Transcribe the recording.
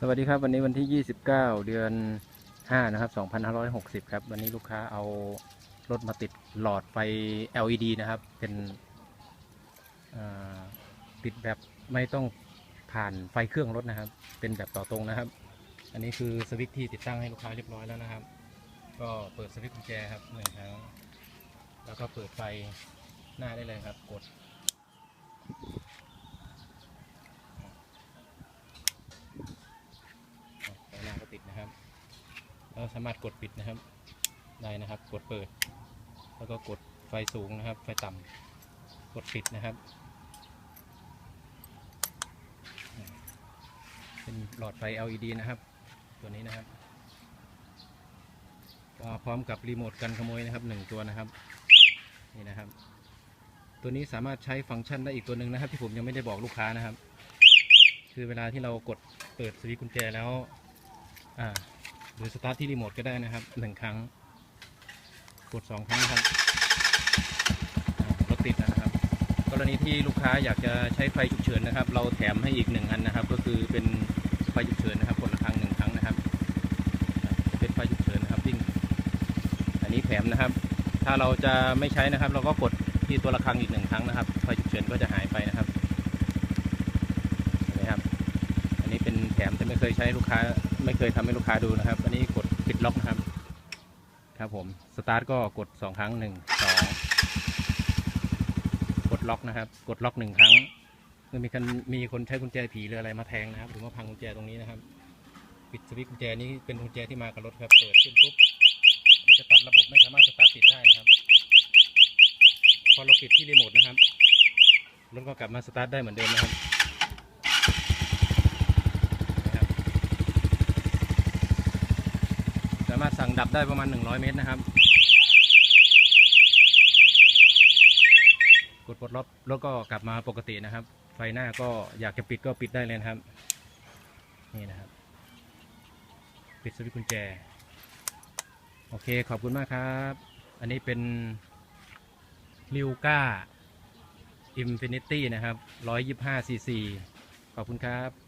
สวัสดีครับ วันนี้วันที่ 29 เดือน 5 นะครับ 2560 ครับ วันนี้ลูกค้าเอารถมาติดหลอดไฟ LED นะครับ เป็นติดแบบไม่ต้องผ่านไฟเครื่องรถนะครับ เป็นแบบต่อตรงนะครับ อันนี้คือสวิตช์ที่ติดตั้งให้ลูกค้าเรียบร้อยแล้วนะครับ ก็เปิดสวิตช์กุญแจครับหนึ่งครั้ง แล้วก็เปิดไฟหน้าได้เลยครับ กด ไฟห นะครับแล้วสามารถกดปิดนะครับ ได้นะครับ กดเปิด แล้วก็กดไฟสูงนะครับ ไฟต่ำกดปิดนะครับ เป็นหลอดไฟ LED นะครับ ตัวนี้นะครับก็พร้อมกับรีโมทกันขโมยนะครับหนึ่งตัวนะครับนี่นะครับ ตัวนี้สามารถใช้ฟังก์ชันได้อีกตัวหนึ่งนะครับ ที่ผมยังไม่ได้บอกลูกค้านะครับ คือเวลาที่เรากดเปิดสวิตช์กุญแจแล้ว อ่าหรือสตาร์ทที่รีโมทก็ได้นะครับหนึ่งครั้ง กดสองครั้งครับรถติดนะครับ กรณีที่ลูกค้าอยากจะใช้ไฟฉุกเฉินนะครับ เราแถมให้อีกหนึ่งอันนะครับ ก็คือเป็นไฟฉุกเฉินนะครับกดละครั้งหนึ่งครั้งนะครับจะเป็นไฟฉุกเฉินนะครับวิ่งอันนี้แถมนะครับ ถ้าเราจะไม่ใช้นะครับ เราก็กดที่ตัวละครั้งอีกหนึ่งครั้งนะครับไฟฉุกเฉินก็จะหายไปนะครับเห็นไหมครับ อันนี้เป็นแถมแต่ไม่เคยใช้ลูกค้า ไม่เคยทำให้ลูกค้าดูนะครับ อันนี้กดปิดล็อกนะครับ ครับผมสตาร์ทก็กดสองครั้งหนึ่งสองกดล็อกนะครับ กดล็อกหนึ่งครั้งเมื่อมีคนมีคนใช้กุญแจผีหรืออะไรมาแทงนะครับหรือว่าพังกุญแจตรงนี้นะครับปิดสวิตช์กุญแจนี้เป็นกุญแจที่มากับรถครับเปิดขึ้นปุ๊บมันจะตัดระบบไม่สามารถสตาร์ทติดได้นะครับ พอเราปิดที่รีโมทนะครับรถก็กลับมาสตาร์ทได้เหมือนเดิมนะครับ สามารถสั่งดับได้ประมาณ 100 เมตรนะครับ กดปลดล็อกรถก็กลับมาปกตินะครับ ไฟหน้าก็อยากจะปิดก็ปิดได้เลยนะครับ นี่นะครับ ปิดสวิตช์กุญแจ โอเคขอบคุณมากครับ อันนี้เป็นลิวก้าอินฟินิตี้นะครับ 125ซีซีขอบคุณครับ